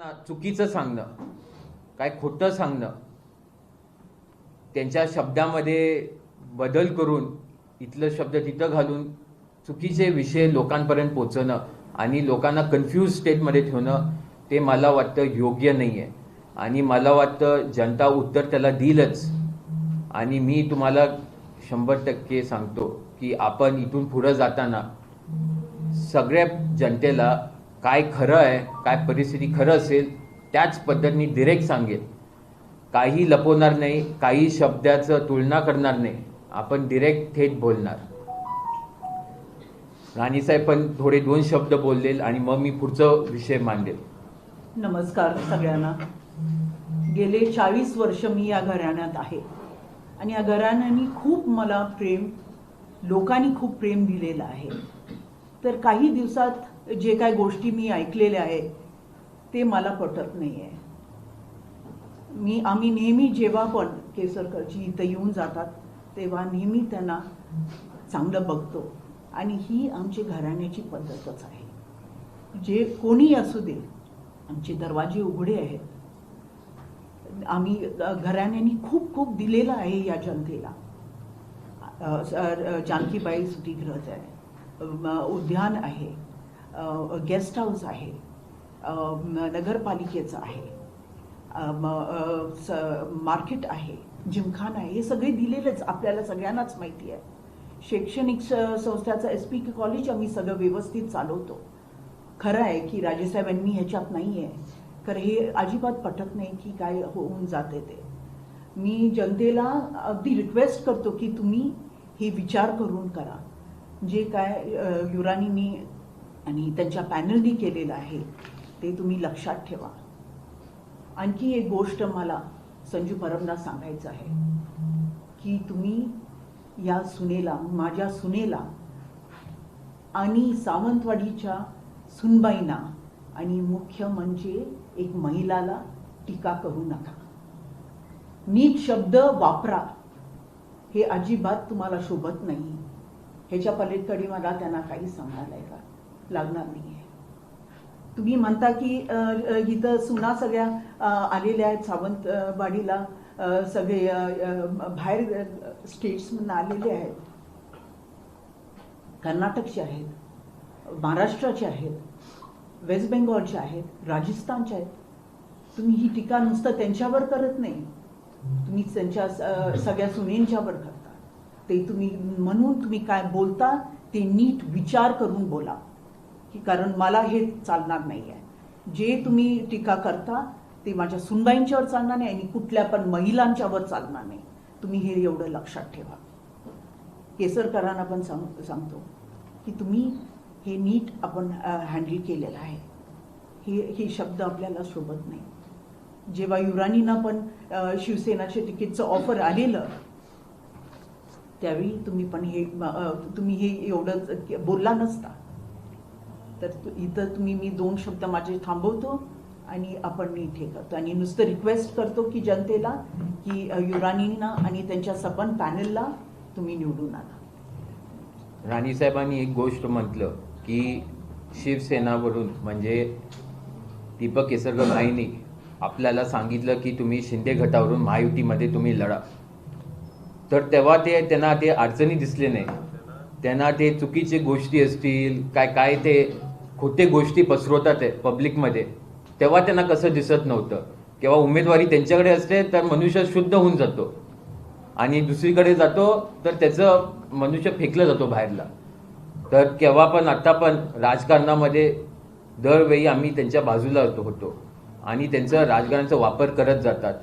लोकांना चुकीचं सांगणं काय खोटं सांगणं त्यांच्या शब्दामध्ये बदल करून इथलं शब्द तिथं घालून चुकीचे विषय लोकांपर्यंत पोचणं आणि लोकांना कन्फ्यूज स्टेटमध्ये ठेवणं ते मला वाटतं योग्य नाही आहे आणि मला वाटतं जनता उत्तर त्याला देईलच आणि मी तुम्हाला शंभर टक्के सांगतो की आपण इथून पुढं जाताना सगळ्या जनतेला काय खरं आहे काय परिस्थिती खरं असेल त्याच पद्धतीने डिरेक्ट सांगेल. काही लपवणार नाही काही शब्दाचं तुलना करणार नाही. आपण डिरेक्ट थेट बोलणार. राणीसाहेब पण थोडे दोन शब्द बोललेल आणि मग मी पुढचं विषय मांडेल. नमस्कार सगळ्यांना. गेले चाळीस वर्ष मी या घराण्यात आहे. आणि या घराण्याने खूप मला प्रेम लोकांनी खूप प्रेम दिलेलं आहे. तर काही दिवसात जे काय गोष्टी मी ऐकलेल्या आहे ते मला पटत नाही आहे मी आम्ही नेहमी जेव्हा पण केसरकरची इथं येऊन जातात तेव्हा नेहमी त्यांना चांगलं बघतो. आणि ही आमची घराण्याची पद्धतच आहे. जे कोणी असू दे आमचे दरवाजे उघडे आहेत. आम्ही घराण्याने घराण्यानी खूप खूप दिलेलं आहे या जनतेला. जानकीबाई सुटीगृहच आहे. उद्यान आहे. गेस्ट हाऊस आहे. नगरपालिकेचं आहे. मार्केट आहे. जिमखाना आहे. हे सगळे दिलेलेच. आपल्याला सगळ्यांनाच माहिती आहे. शैक्षणिक संस्थाचं एस पी कॉलेज आम्ही सगळं व्यवस्थित चालवतो. खरं आहे की राजेसाहेबांनी ह्याच्यात नाही आहे तर हे अजिबात पटत नाही की काय होऊन जाते ते. मी जनतेला अगदी रिक्वेस्ट करतो की तुम्ही हे विचार करून करा. जे काय युरानी मी आणि त्यांच्या पॅनलनी केलेलं आहे ते तुम्ही लक्षात ठेवा. आणखी एक गोष्ट मला संजू परमला सांगायचं आहे की तुम्ही या सुनेला माझ्या सुनेला आणि सावंतवाडीच्या सुनबाईंना आणि मुख्य म्हणजे एक महिलाला टीका करू नका. नीट शब्द वापरा. हे अजिबात तुम्हाला शोभत नाही. ह्याच्या पलीकडे मला त्यांना काही सांगायला लागणार नाही तुम्ही म्हणता की इथं सुना सगळ्या आलेल्या आहेत सावंतवाडीला सगळे बाहेर स्टेट्समधून आलेले आहेत. कर्नाटकचे आहेत महाराष्ट्राचे आहेत वेस्ट बेंगॉलचे आहेत राजस्थानचे आहेत. तुम्ही ही टीका नुसतं त्यांच्यावर करत नाही. तुम्ही त्यांच्या सगळ्या सुनेंच्यावर करता. ते तुम्ही म्हणून तुम्ही काय बोलता ते नीट विचार करून बोला. की कारण मला हे चालणार नाही आहे जे तुम्ही टीका करता ते माझ्या सुनबाईंच्यावर चालणार नाही आणि कुठल्या पण महिलांच्यावर चालणार नाही. तुम्ही हे एवढं लक्षात ठेवा. केसरकरांना पण सांग सांगतो की तुम्ही हे नीट आपण हँडल केलेलं आहे. हे हे शब्द आपल्याला शोभत नाही. जेव्हा युराणींना पण शिवसेनाचे तिकीटचं ऑफर आलेलं त्यावेळी तुम्ही पण हे तुम्ही हे एवढं बोलला नसता. तर इथं तुम्ही मी दोन शब्द माझे थांबवतो आणि आपण नीट हे करतो. आणि नुसतं रिक्वेस्ट करतो की जनतेला की अ, युरानींना आणि त्यांच्या सपन पॅनलला तुम्ही निवडून आणा राणीसाहेबांनी एक गोष्ट म्हटलं की शिवसेनावरून म्हणजे दीपक केसरकर भाईंनी आपल्याला सांगितलं की तुम्ही शिंदे गटावरून महायुतीमध्ये तुम्ही लढा. तर तेव्हा ते त्यांना ते अडचणी दिसले नाही. त्यांना ते चुकीचे गोष्टी असतील काय काय ते खोटे गोष्टी पसरवतात आहे पब्लिकमध्ये तेव्हा त्यांना कसं दिसत नव्हतं. किंवा उमेदवारी त्यांच्याकडे असते तर मनुष्य शुद्ध होऊन जातो. आणि दुसरीकडे जातो तर त्याचं मनुष्य फेकलं जातो बाहेरला. तर केव्हा पण आत्ता पण राजकारणामध्ये दरवेळी आम्ही त्यांच्या बाजूला होतो होतो. आणि त्यांचं राजकारणाचा वापर करत जातात.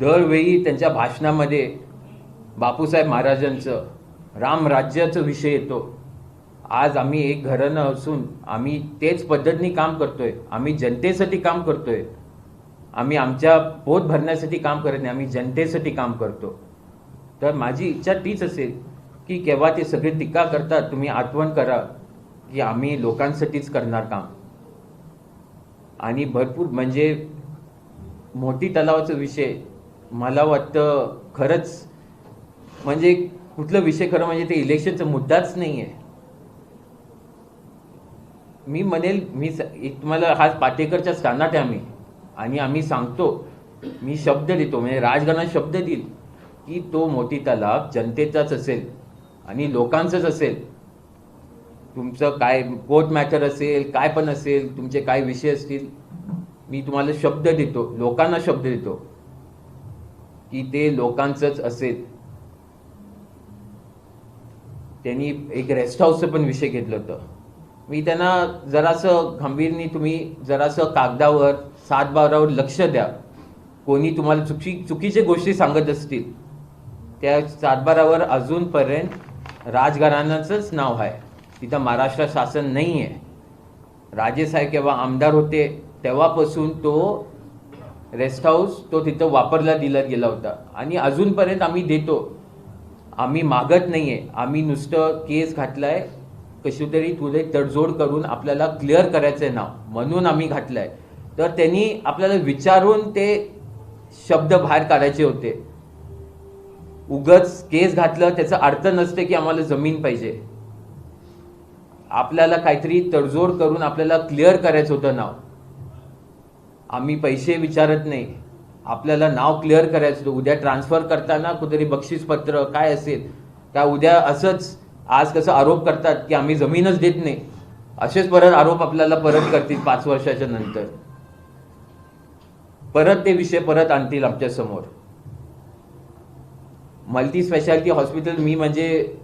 दरवेळी त्यांच्या भाषणामध्ये बापूसाहेब महाराजांचं रामराज्याचं विषय येतो. आज आम्ही एक घराणं असून आम्ही तेच पद्धतीने काम करतोय. आम्ही जनतेसाठी काम करतोय. आम्ही आमच्या पोट भरण्यासाठी काम करत नाही आम्ही जनतेसाठी काम करतो. तर माझी इच्छा तीच असेल की केव्हा ते सगळे टीका करतात तुम्ही आठवण करा की आम्ही लोकांसाठीच करणार काम. आणि भरपूर म्हणजे मोठी तलावाचा विषय मला वाटतं खरंच म्हणजे कुठलं विषय खरं म्हणजे ते इलेक्शनचा मुद्दाच नाही आहे मी म्हणेल मी तुम्हाला हा पाटेकरच्या स्थानात आहे आम्ही. आणि आम्ही सांगतो मी शब्द देतो म्हणजे राजकारणात शब्द देईल की तो मोठी तलाव जनतेचाच असेल आणि लोकांचंच असेल. तुमचं काय कोर्ट मॅटर असेल काय पण असेल तुमचे काय विषय असतील मी तुम्हाला शब्द देतो लोकांना शब्द देतो की ते लोकांचंच असेल. त्यांनी एक रेस्ट हाऊसचं पण विषय घेतलं होतं. मी त्यांना जरासं गंभीरनी तुम्ही जरासं कागदावर सातबारावर लक्ष द्या. कोणी तुम्हाला चुकी चुकीच्या गोष्टी सांगत असतील त्या सातबारावर अजूनपर्यंत राजघराण्याचंच नाव आहे. तिथं महाराष्ट्र शासन नाही आहे राजेसाहेब केव्हा आमदार होते तेव्हापासून तो रेस्ट हाऊस तो तिथं वापरला दिला गेला होता. आणि अजूनपर्यंत आम्ही देतो. आम्ही मागत नाही आहे आम्ही नुसतं केस घातलाय कशी तरी तुझे तडजोड करून आपल्याला क्लिअर करायचंय नाव म्हणून आम्ही घातलंय. तर त्यांनी आपल्याला विचारून ते शब्द बाहेर काढायचे होते. उगच केस घातलं त्याचा अर्थ नसते की आम्हाला जमीन पाहिजे. आपल्याला काहीतरी तडजोड करून आपल्याला क्लिअर करायचं होतं नाव. आम्ही पैसे विचारत नाही. आपल्याला नाव क्लिअर करायचं होतं. उद्या ट्रान्सफर करताना कुठेतरी बक्षीसपत्र काय असेल का उद्या असंच आज कसं आरोप करतात की आम्ही जमीनच देत नाही. असेच परत आरोप आपल्याला परत करतील पाच वर्षाच्या नंतर. परत ते विषय परत आणतील आमच्यासमोर. मल्टी स्पेशालिटी हॉस्पिटल मी म्हणजे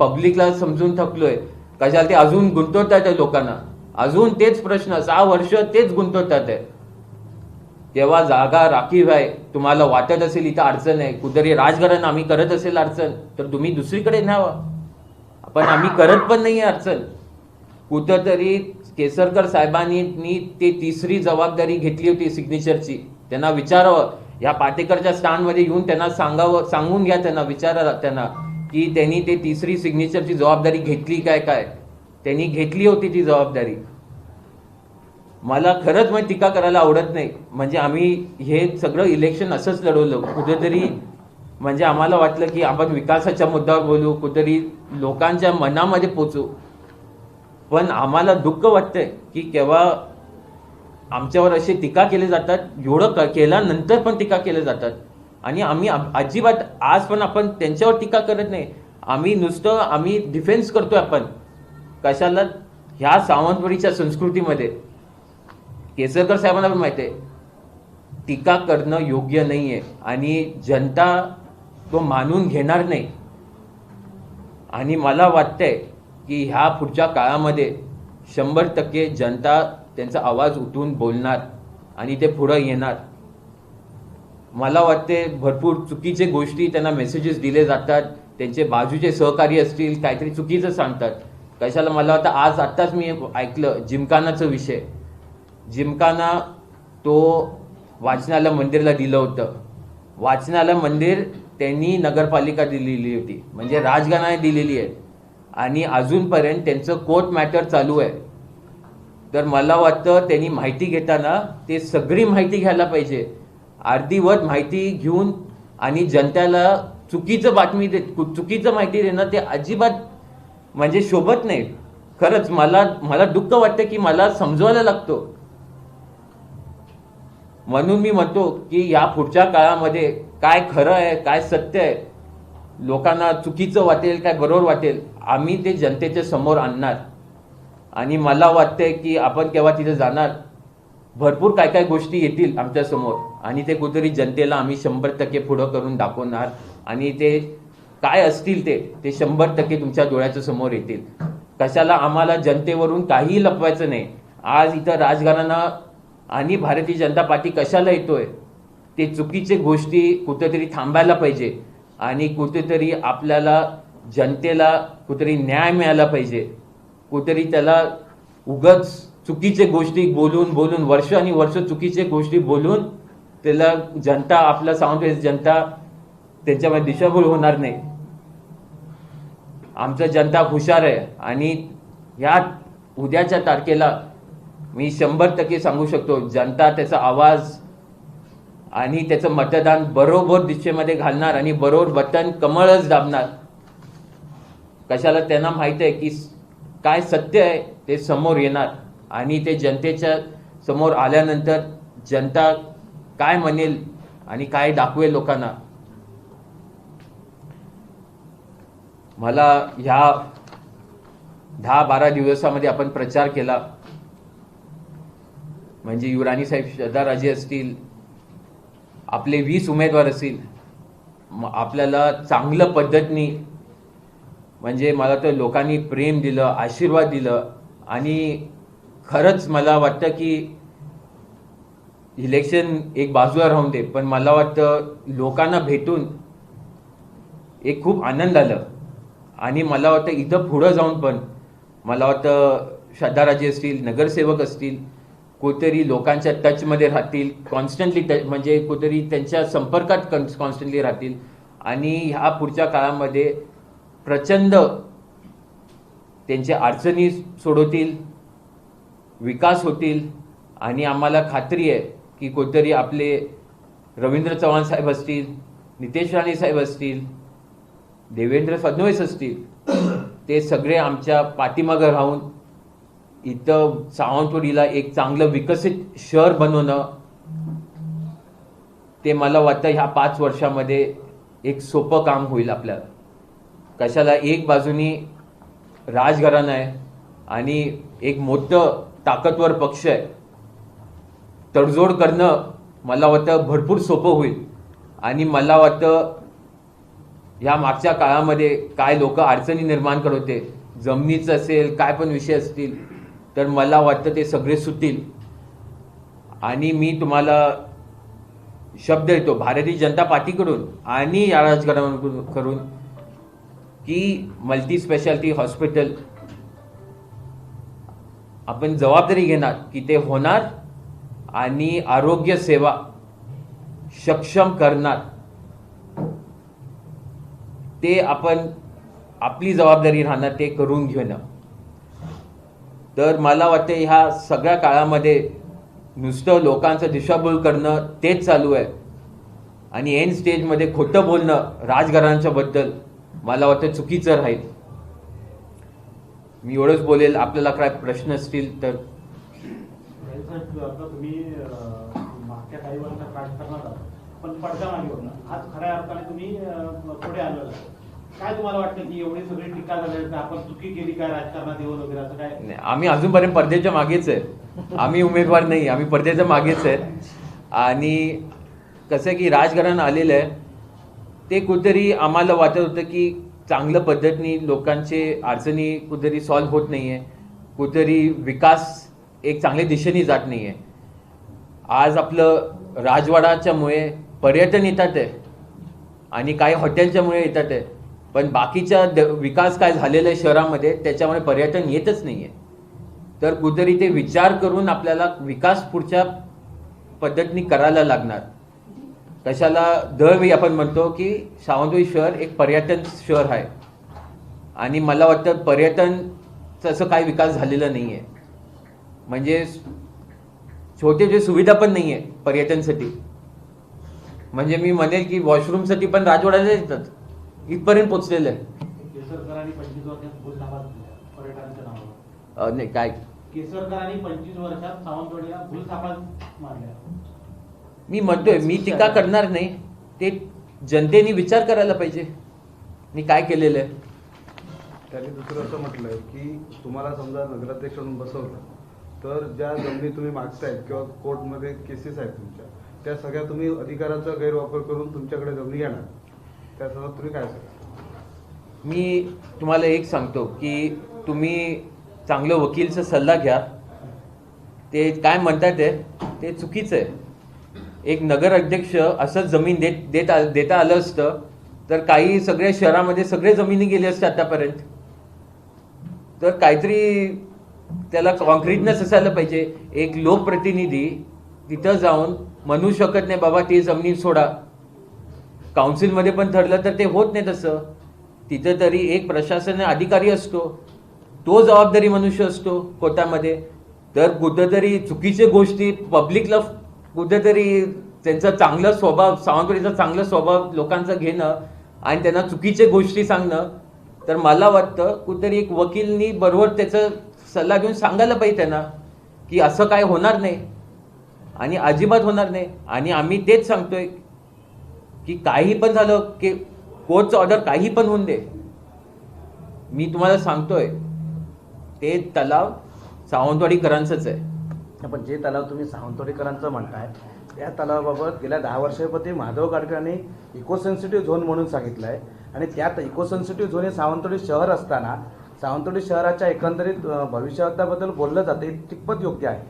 पब्लिकला समजून थकलोय. कशाला ते अजून गुंतवतात आहे लोकांना? अजून तेच प्रश्न सहा वर्ष तेच गुंतवतात आहे तेव्हा जागा राखीव आहे तुम्हाला वाटत असेल इथं अडचण आहे. कुठेतरी राजकारण आम्ही करत असेल अडचण तर तुम्ही दुसरीकडे न्यावा. पण आम्ही करत पण नाही अडचण. कुठंतरी केसरकर साहेबांनी ते तिसरी जबाबदारी घेतली होती सिग्नेचरची त्यांना विचारावं. या पाटेकरच्या स्टँडमध्ये येऊन त्यांना सांगावं सांगून घ्या त्यांना विचारा त्यांना की त्यांनी ते तिसरी सिग्नेचरची जबाबदारी घेतली काय काय? त्यांनी घेतली होती ती जबाबदारी. मला खरंच म्हणजे टीका करायला आवडत नाही. म्हणजे आम्ही हे सगळं इलेक्शन असंच लढवलं. कुठेतरी म्हणजे आम्हाला वाटलं की आपण विकासाच्या मुद्द्यावर बोलू कुठेतरी लोकांच्या मनामध्ये पोचू. पण आम्हाला दुःख वाटतंय की केव्हा आमच्यावर असे टीका केले जातात एवढं क- केल्यानंतर पण टीका केल्या जातात. आणि आम्ही अजिबात आज पण आपण त्यांच्यावर टीका करत नाही. आम्ही नुसतं आम्ही डिफेन्स करतोय आपण. कशाला? ह्या सावंतवाडीच्या संस्कृतीमध्ये. केसरकर साहेबांना पण माहिती आहे. टीका करणं योग्य नाही आहे आणि जनता तो मानून घेणार नाही. आणि मला वाटतंय की ह्या पुढच्या काळामध्ये शंभर टक्के जनता त्यांचा आवाज उठून बोलणार आणि ते पुढं येणार. मला वाटते भरपूर चुकीचे गोष्टी त्यांना मेसेजेस दिले जातात त्यांचे बाजूचे सहकारी असतील काहीतरी चुकीचं सांगतात. कशाला मला वाटतं आज आत्ताच मी ऐकलं जिमखानाचा विषय. जिमखाना तो वाचनालय मंदिरला दिलं होतं. वाचनालय मंदिर त्यांनी नगरपालिका दिलेली होती. म्हणजे राजघराणे दिलेली आहे. आणि अजूनपर्यंत त्यांचं कोर्ट मॅटर चालू आहे. तर मला वाटतं त्यांनी माहिती घेताना ते सगळी माहिती घ्यायला पाहिजे. अर्धीवत माहिती घेऊन आणि जनतेला चुकीचं बातमी दे चुकीचं माहिती देणं ते अजिबात म्हणजे शोभत नाही. खरंच मला मला दुःख वाटतं की मला समजवायला लागतो. म्हणून मी म्हणतो की या पुढच्या काळामध्ये काय खरं आहे काय सत्य आहे लोकांना चुकीचं वाटेल काय बरोबर वाटेल आम्ही ते जनतेच्या समोर आणणार. आणि मला वाटतंय की आपण केव्हा तिथे जाणार भरपूर काय काय गोष्टी येतील आमच्यासमोर आणि ते कुठेतरी जनतेला आम्ही शंभर टक्के पुढं करून दाखवणार. आणि ते काय असतील ते ते शंभर टक्के तुमच्या डोळ्याच्या समोर येतील. कशाला आम्हाला जनतेवरून काहीही लपवायचं नाही. आज इथं राजघराणा आणि भारतीय जनता पार्टी कशाला येतोय? ते चुकीचे गोष्टी कुठेतरी थांबायला पाहिजे आणि कुठेतरी आपल्याला जनतेला कुठेतरी न्याय मिळाला पाहिजे. कुठेतरी त्याला उगच चुकीचे गोष्टी बोलून बोलून वर्ष आणि वर्ष चुकीचे गोष्टी बोलून त्याला जनता आपला साऊंड जनता त्यांच्यामध्ये दिशाभूल होणार नाही. आमचं जनता हुशार आहे आणि ह्या उद्याच्या तारखेला मी शंभर टक्के सांगू शकतो जनता त्याचा आवाज आणि त्याचं मतदान बरोबर दिशेमध्ये घालणार आणि बरोबर बटन कमळच दाबणार. कशाला त्यांना माहीत आहे की काय सत्य आहे ते समोर येणार. आणि ते जनतेच्या समोर आल्यानंतर जनता काय म्हणेल आणि काय दाखवेल लोकांना. मला ह्या दहा बारा दिवसामध्ये आपण प्रचार केला. म्हणजे युवराणी साहेब श्रद्धाराजे असतील आपले वीस उमेदवार असतील मग आपल्याला चांगलं पद्धतीने म्हणजे मला तर लोकांनी प्रेम दिलं आशीर्वाद दिलं आणि खरंच मला वाटतं की इलेक्शन एक बाजूला राहून दे पण मला वाटतं लोकांना भेटून एक खूप आनंद आलं. आणि मला वाटतं इथं पुढं जाऊन पण मला वाटतं श्रद्धाराजे असतील नगरसेवक असतील कोणतरी लोकांच्या टचमध्ये राहतील कॉन्स्टंटली टच म्हणजे कुठेतरी त्यांच्या संपर्कात कॉन्स्टंटली राहतील. आणि ह्या पुढच्या काळामध्ये प्रचंड त्यांच्या अडचणी सोडवतील विकास होतील. आणि आम्हाला खात्री आहे की कोणतरी आपले रवींद्र चव्हाण साहेब असतील नितेश राणे साहेब असतील देवेंद्र फडणवीस असतील ते सगळे आमच्या पाठीमागं राहून इथं सावंतवाडीला एक चांगलं विकसित शहर बनवणं ते मला वाटतं ह्या पाच वर्षामध्ये एक सोपं काम होईल आपल्याला. कशाला एक बाजूनी राजघराणं आहे आणि एक मोठं ताकदवर पक्ष आहे तडजोड करणं मला वाटतं भरपूर सोपं होईल. आणि मला वाटतं ह्या मागच्या काळामध्ये काय लोक अडचणी निर्माण करत होते जमिनीचं असेल काय पण विषय असतील तर मला वाटतं ते सगळे सुटतील. आणि मी तुम्हाला शब्द देतो भारतीय जनता पार्टीकडून आणि या राजकारणाकडून करून की मल्टी स्पेशालिटी हॉस्पिटल आपण जबाबदारी घेणार की ते होणार आणि आरोग्य सेवा सक्षम करणार. ते आपण आपली जबाबदारी राहणार ते करून घेणं. तर मला वाटते ह्या सगळ्या काळामध्ये नुसतं लोकांचं दिशाभूल करणं तेच चालू आहे. आणि एन स्टेजमध्ये खोटं बोलणं राजघराण्यांच्या बद्दल मला वाटतं चुकीचं राहील. मी एवढंच बोलेल आपल्याला काय प्रश्न असतील तर. तुम्ही मागच्या काही वर्षात राजकारणात पण पडदा मागे होता आज खऱ्या अर्थाने तुम्ही पुढे आलेला काय तुम्हाला वाटतं की एवढी सगळी टीका झाली आपण चुकी केली काय राजकारणात येऊन वगैरे असं काय? नाही, आम्ही अजूनपर्यंत पडद्याच्या मागेच आहे. आम्ही उमेदवार नाही आम्ही पडद्याच्या मागेच आहे. आणि कसं आहे की राजकारण आलेलं आहे ते कुठेतरी आम्हाला वाटत होतं की चांगलं पद्धतीने लोकांचे अडचणी कुठेतरी सॉल्व्ह होत नाही आहे कुठेतरी विकास एक चांगल्या दिशेने जात नाही आहे आज आपलं राजवाडाच्यामुळे पर्यटन येतात आहे. आणि काही हॉटेलच्यामुळे येतात आहे. पण बाकीच्या द- विकास काय झालेला आहे शहरामध्ये त्याच्यामुळे पर्यटन येतच नाही आहे तर कुठेतरी ते विचार करून आपल्याला विकास पुढच्या पद्धतीने करायला लागणार. कशाला दरवेळी आपण म्हणतो की सावंतवाडी शहर एक पर्यटन शहर आहे. आणि मला वाटतं पर्यटनचं असं काही विकास झालेला नाही आहे म्हणजे छोटे छोटे सुविधा पण नाही आहे पर्यटनसाठी. म्हणजे मी म्हणेल की वॉशरूमसाठी पण राजवाड्याला येतात. इथपर्यंत पोचलेलं नाही काय? मी म्हणतोय मी टीका करणार नाही. ते जनतेने विचार करायला पाहिजे. मी काय केलेलं आहे? त्यांनी दुसरं असं म्हटलंय की तुम्हाला समजा नगराध्यक्ष म्हणून बसवलं तर ज्या जमिनी तुम्ही मागतायत किंवा कोर्टमध्ये केसेस आहेत तुमच्या त्या सगळ्या तुम्ही अधिकाराचा गैरवापर करून तुमच्याकडे जमिनी घेणार. त्या तुम्ही काय मी तुम्हाला एक सांगतो की तुम्ही चांगलं वकीलचा सल्ला घ्या. ते काय म्हणतात ते? ते चुकीचं आहे. एक नगर अध्यक्ष असंच जमीन देत देत आ- देता आलं असतं तर काही सगळ्या शहरामध्ये सगळे जमिनी गेले असते आतापर्यंत. तर काहीतरी त्याला कॉन्क्रीटनेस असायला पाहिजे. एक लोकप्रतिनिधी तिथं जाऊन म्हणू शकत नाही बाबा ती जमीन सोडा. काउन्सिलमध्ये पण ठरलं तर ते होत नाही तसं. तिथं तरी एक प्रशासन अधिकारी असतो. तो जबाबदारी मनुष्य असतो कोर्टामध्ये. तर कुठंतरी चुकीच्या गोष्टी पब्लिकला कुठंतरी त्यांचा चांगला स्वभाव सावंतवाडीचा चांगला स्वभाव लोकांचा घेणं आणि त्यांना चुकीच्या गोष्टी सांगणं तर मला वाटतं कुठेतरी एक वकीलनी बरोबर त्याचं सल्ला घेऊन सांगायला पाहिजे त्यांना की असं काय होणार नाही आणि अजिबात होणार नाही. आणि आम्ही तेच सांगतोय की काही पण झालं की कोर्टचं ऑर्डर काही पण होऊन दे. मी तुम्हाला सांगतोय ते तलाव सावंतवाडीकरांचंच आहे. पण जे तलाव तुम्ही सावंतवाडीकरांचं म्हणताय त्या तलावाबाबत गेल्या दहा वर्षापूर्वी माधव गाडकरांनी इको सेन्सिटिव्ह झोन म्हणून सांगितलं आहे आणि त्यात इको सेन्सिटिव्ह झोन हे सावंतवाडी शहर असताना सावंतवाडी शहराच्या एकंदरीत अं, भविष्यवादाबद्दल बोललं जाते कितपत योग्य आहे.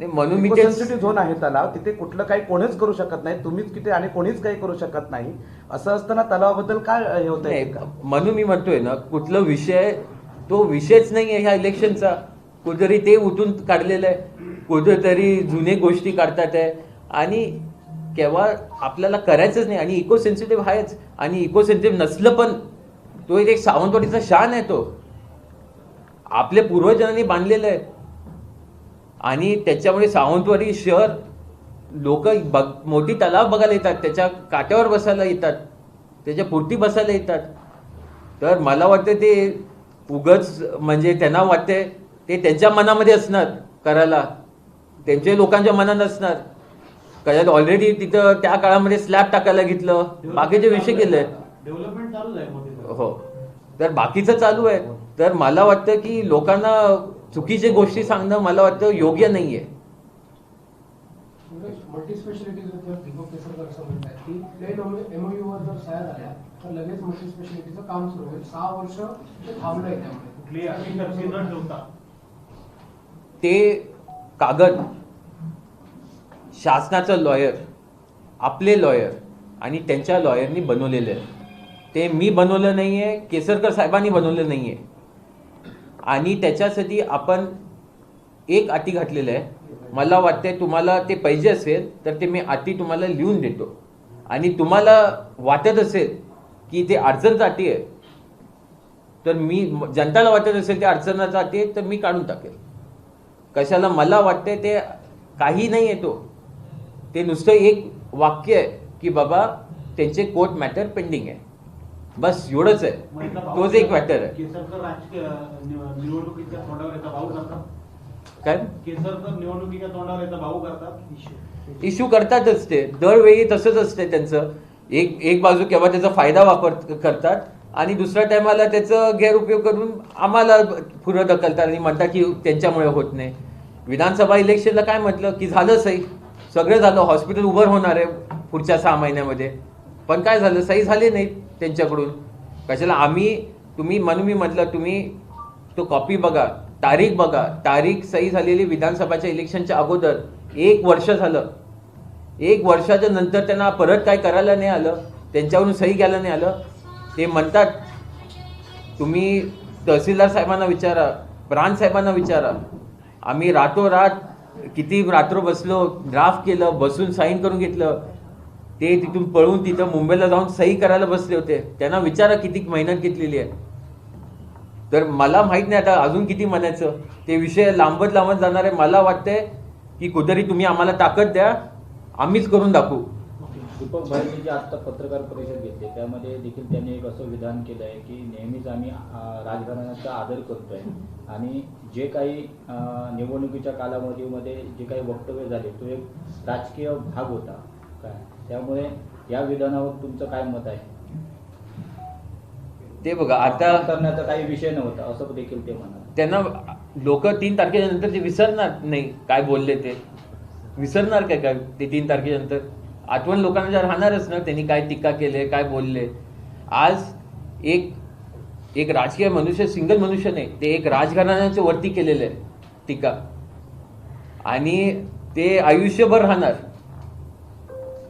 नाही, म्हणून मी सेन्सिटिव्ह झोन आहे तलाव तिथे कुठलं काही कोणीच करू शकत नाही तुम्हीच किती आणि कोणीच काही करू शकत नाही. असं असताना तलावाबद्दल काय हे होत नाही म्हणून मी म्हणतोय ना कुठलं विषय तो विषयच नाही आहे ह्या इलेक्शनचा. कुठेतरी ते उठून काढलेलं आहे. कुठेतरी जुने गोष्टी काढतात आहे. आणि केव्हा आपल्याला करायचंच नाही आणि इको सेन्सिटिव्ह आहेच. आणि इको सेन्सिटिव्ह नसलं पण तो एक सावंतवाडीचा शान आहे तो. आपल्या पूर्वजांनी बांधलेलं आहे. आणि त्याच्यामुळे सावंतवाडी शहर लोक मोठी तलाव बघायला येतात त्याच्या काट्यावर बसायला येतात त्याच्या पुरती बसायला येतात. तर मला वाटतं ते उगच म्हणजे त्यांना वाटते ते त्यांच्या मनामध्ये असणार करायला. त्यांच्या लोकांच्या मनात असणार. कदाचित ऑलरेडी तिथं त्या काळामध्ये स्लॅब टाकायला घेतलं. बाकीचे विषय केले हो. तर बाकीचं चालू आहे. तर मला वाटतं की लोकांना चुकीच्या गोष्टी सांगणं मला वाटतं योग्य नाहीये. ते कागद शासनाचं लॉयर आपले लॉयर आणि त्यांच्या लॉयरनी बनवलेले आहे ते मी बनवलं नाही आहे केसरकर साहेबांनी बनवलं नाही आहे आणि त्याच्यासाठी आपण एक अटी घातलेलं आहे. मला वाटते तुम्हाला ते पाहिजे असेल तर ते मी अटी तुम्हाला लिहून देतो. आणि तुम्हाला वाटत असेल की ते अडचणचं अटी आहे तर मी जनताला वाटत असेल ते अडचणाचं अटी आहे तर मी काढून टाकेल. कशाला मला वाटते ते काही नाही येतो ते नुसतं एक वाक्य आहे की बाबा त्यांचे कोर्ट मॅटर पेंडिंग आहे. बस एवढंच आहे. तोच एक मॅटर आहे. काय? इश्यू करतातच ते. दरवेळी तसंच असते त्यांचं. एक एक बाजू केव्हा त्याचा फायदा वापर करतात आणि दुसऱ्या टायमाला त्याचं गैरउपयोग करून आम्हाला पुढं ढकलतात आणि म्हणतात की त्यांच्यामुळे होत नाही. विधानसभा इलेक्शनला काय म्हटलं की झालं सही. सगळं झालं. हॉस्पिटल उभं होणार आहे पुढच्या सहा महिन्यामध्ये. पण काय झालं? सही झाली नाही. त्यांच्याकडून. कशाला आम्ही तुम्ही म्हणून मी म्हटलं तुम्ही तो कॉपी बघा तारीख बघा. तारीख सही झालेली विधानसभाच्या इलेक्शनच्या अगोदर. एक वर्ष झालं. एक वर्षाच्या नंतर त्यांना परत काय करायला नाही आलं. त्यांच्यावरून सही घ्यायला नाही आलं. ते म्हणतात तुम्ही तहसीलदार साहेबांना विचारा प्रांत साहेबांना विचारा. आम्ही रातोरात किती रात्र बसलो ड्राफ्ट केलं बसून साईन करून घेतलं. ते तिथून पळून तिथं मुंबईला जाऊन सही करायला बसले होते. त्यांना विचारा किती मेहनत घेतलेली आहे. तर मला माहीत नाही आता अजून किती म्हणायचं. ते विषय लांबत लांबत जाणार आहे. मला वाटतंय की कुठेतरी तुम्ही आम्हाला ताकद द्या. आम्हीच करून दाखवू. दीपक भाईंनी जे आता पत्रकार परिषद घेतली त्यामध्ये देखील त्यांनी एक असं विधान केलं आहे की नेहमीच आम्ही राजघराण्याचा आदर करतोय. आणि जे काही निवडणुकीच्या कालावधीमध्ये जे काही वक्तव्य झाले तो एक राजकीय भाग होता. त्यामुळे या विधानावर तुमचं काय मत आहे? ते बघा आता करण्याचा काही विषय नव्हता असं देखील ते म्हणाले त्यांना लोक तीन तारखेच्या नंतर ते विसरणार नाही काय बोलले ते. विसरणार काय काय? ते तीन तारखेच्या नंतर. आठवण लोकांना राहणारच ना त्यांनी काय टीका केले काय बोलले. आज एक एक राजकीय मनुष्य सिंगल मनुष्य नाही ते एक राजघराण्याच्या वरती केलेलं आहे टीका. आणि ते आयुष्यभर राहणार.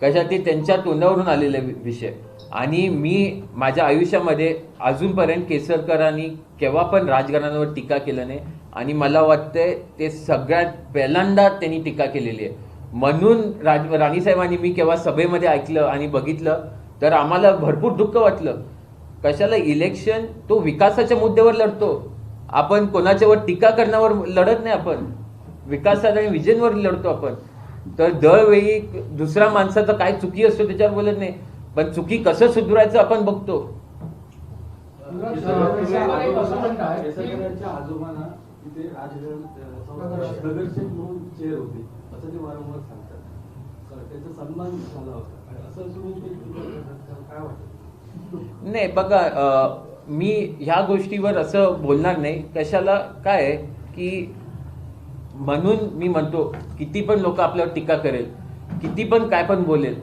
कशा ते त्यांच्या तोंडावरून आलेले विषय. आणि मी माझ्या आयुष्यामध्ये अजूनपर्यंत केसरकरांनी केव्हा पण राजकारणावर टीका केलं नाही. आणि मला वाटतंय ते सगळ्यात पहिल्यांदा त्यांनी टीका केलेली आहे. म्हणून राज राणीसाहेबांनी मी केव्हा सभेमध्ये ऐकलं आणि बघितलं तर आम्हाला भरपूर दुःख वाटलं. कशाला इलेक्शन तो विकासाच्या मुद्द्यावर लढतो. आपण कोणाच्यावर टीका करण्यावर लढत नाही आपण. विकासात आणि विजनवर लढतो आपण. तर दरवेळी दुसऱ्या माणसाचं काय चुकी असतो त्याच्यावर बोलत नाही. पण चुकी कसं सुधारायचं आपण बघतो. आजोबांना चेअर होते. असं ते वारंवार सांगतात. त्याचा सन्मान झाला होता. असं काय वाटतं? नाही बघा मी ह्या गोष्टीवर असं बोलणार नाही. कशाला? काय की म्हणून मी म्हणतो किती पण लोक आपल्यावर टीका करेल किती पण काय पण बोलेल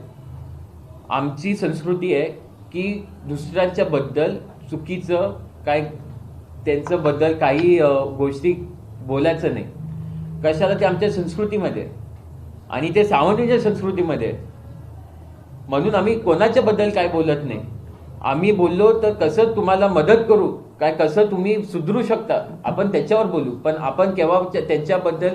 आमची संस्कृती आहे की दुसऱ्यांच्या बद्दल चुकीचं काय त्यांचं बद्दल काही गोष्टी बोलायचं नाही. कशाला ते आमच्या संस्कृतीमध्ये आहे. आणि ते सावंतीच्या संस्कृतीमध्ये म्हणून आम्ही कोणाच्या बद्दल काय बोलत नाही? आम्ही बोललो तर कसं तुम्हाला मदत करू? काय कसं तुम्ही सुधरू शकता? आपण त्याच्यावर बोलू. पण आपण केव्हा त्या- त्यांच्याबद्दल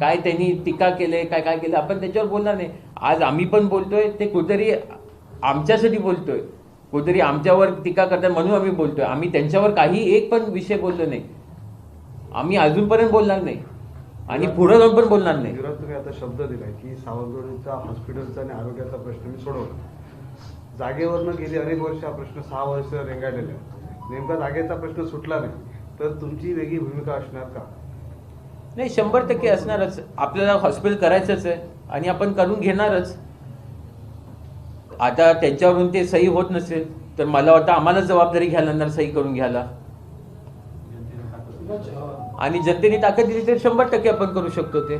काय त्यांनी टीका केले काय काय केलं आपण त्याच्यावर बोलणार नाही. आज आम्ही पण बोलतोय ते कुठेतरी आमच्यासाठी बोलतोय. कुठेतरी आमच्यावर टीका करतात म्हणून आम्ही बोलतोय. आम्ही त्यांच्यावर काही एक पण विषय बोललो नाही. आम्ही अजूनपर्यंत बोलणार नाही. आणि पुढे जाऊन पण बोलणार नाही. तुम्ही आता शब्द दिलाय की सावंतवाडीचा हॉस्पिटलचा आणि आरोग्याचा प्रश्न मी सोडवला. जागेवरनं गेली अनेक वर्ष हा प्रश्न सहा वर्ष रेंगाळलेला नेमका जागेचा प्रश्न सुटला नाही तर तुमची वेगळी भूमिका असणार का? नाही शंभर टक्के असणारच. आपल्याला हॉस्पिटल करायचंच आहे आणि आपण करून घेणारच. आता त्यांच्यावरून ते सही होत नसेल तर मला वाटतं आम्हाला जबाबदारी घ्यायला लागणार सही करून घ्यायला. आणि जनतेने ताकद दिली तर शंभर टक्के आपण करू शकतो ते.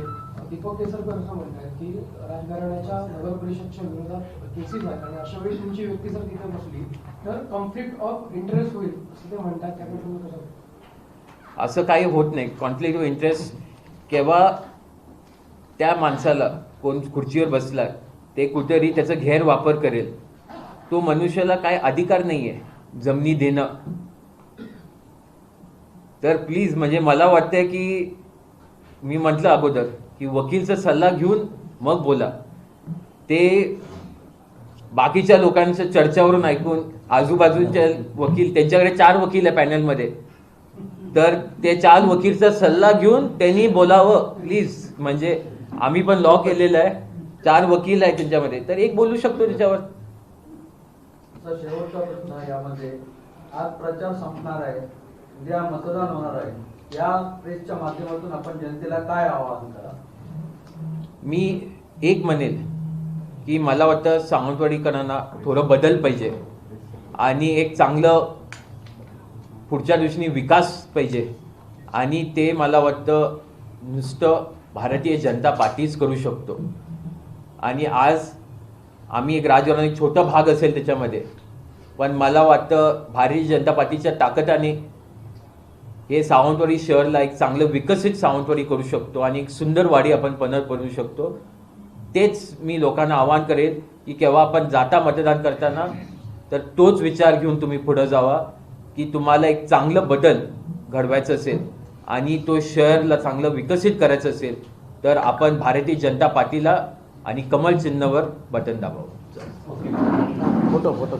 दीपक केसरकर असं म्हणतात की राजघराण्याच्या नगर परिषदच्या विरोधात केसेस आहेत आणि अशा वेळी तुमची व्यक्ती जर तिथे बसली तर कॉन्फ्लिक्ट ऑफ इंटरेस्ट होईल असं ते म्हणतात त्याकडे तुम्ही कसं असं काही होत नाही. कॉन्फ्लिक्ट ऑफ इंटरेस्ट केव्हा त्या माणसाला कोण खुर्चीवर बसला ते कुठेतरी त्याचा गैरवापर करेल. तो मनुष्याला काय अधिकार नाही आहे जमिनी देणं. तर प्लीज म्हणजे मला वाटतंय की मी म्हटलं अगोदर की वकीलचा सल्ला घेऊन मग बोला. ते बाकीच्या लोकांच्या चर्चावरून ऐकून आजूबाजूच्या वकील त्यांच्याकडे चार वकील आहे पॅनलमध्ये. तर ते चार वकीलचा सल्ला घेऊन त्यांनी बोलावं प्लीज म्हणजे आम्ही पण लॉ केलेला आहे. चार वकील आहे त्यांच्यामध्ये. तर एक बोलू शकतो त्याच्यावर. शेवटचा प्रश्न यामध्ये. आज प्रचार संपणार आहे. उद्या मतदान होणार आहे. या प्रेसच्या माध्यमातून आपण जनतेला काय आवाहन करा मी एक म्हणेल. की मला वाटतं सावंतवाडीकरांना थोडं बदल पाहिजे. आणि एक चांगलं पुढच्या दिवशी विकास पाहिजे. आणि ते मला वाटतं नुसतं भारतीय जनता पार्टीच करू शकतो. आणि आज आम्ही एक राजवाडा एक छोटा भाग असेल त्याच्यामध्ये. पण मला वाटतं भारतीय जनता पार्टीच्या ताकदाने हे सावंतवाडी शहरला एक चांगलं विकसित सावंतवाडी करू शकतो. आणि एक सुंदर वाडी आपण पनर करू शकतो. तेच मी लोकांना आवाहन करेन की केव्हा आपण जाता मतदान करताना तर तोच विचार घेऊन तुम्ही पुढे जावा की तुम्हाला एक चांगलं बदल घडवायचं असेल आणि तो शहरला चांगलं विकसित करायचं असेल तर आपण भारतीय जनता पार्टीला आणि कमल चिन्हवर बटन दाबावं. Photo photo.